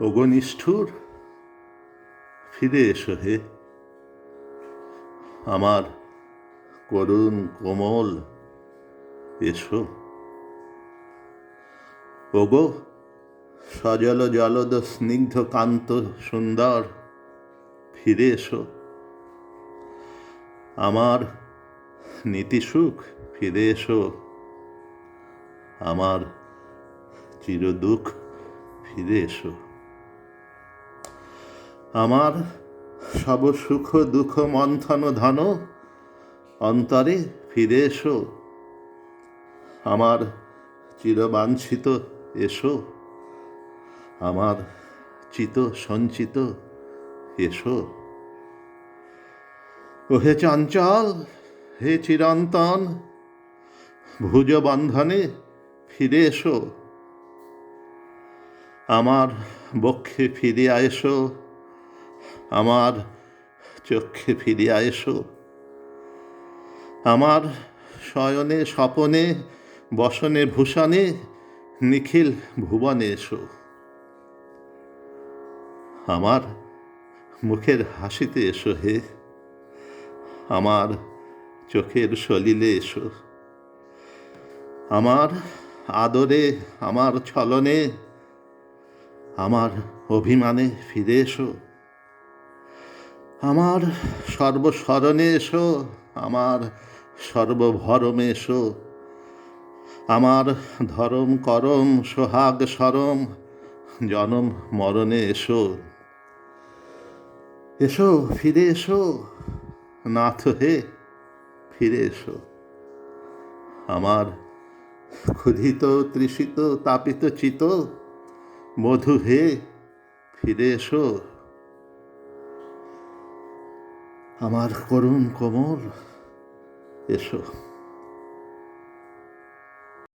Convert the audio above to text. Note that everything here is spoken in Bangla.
ওগো নিষ্ঠুর, ফিরে এসো হে। আমার করুণ কোমল, এসো। ওগো সজল জলদ স্নিগ্ধ কান্ত সুন্দর, ফিরে এসো। আমার নীতিসুখ ফিরে এসো। আমার চিরদুঃখ, ফিরে এসো। আমার সব সুখ, দুঃখ, মন্থন, ধন অন্তরে ফিরে এসো। আমার চিরবাঞ্ছিত এসো। আমার চিত সঞ্চিত এসো। ওহে চঞ্চল, হে চিরন্তন ভুজ বন্ধনে ফিরে এসো। আমার বক্ষে ফিরিয়া এসো। আমার চক্ষে ফিরিয়া এসো। আমার শয়নে, স্বপনে, বসনে, ভূষণে, নিখিল ভুবনে এসো। আমার মুখের হাসিতে এসো হে। আমার চোখের সলিলে এসো। আমার আদরে, আমার ছলনে, আমার অভিমানে ফিরে এসো। আমার সর্বস্মরণে এসো আমার সর্বভরমে এসো আমার ধরম করম সোহাগ সরম, জনম মরণে এসো এসো, ফিরে এসো, নাথ হে, ফিরে এসো। আমার ক্ষুধিত, তৃষিত, তাপিত, চিত, মধু হে, ফিরে এসো। আমার করুণ কোমল এসো।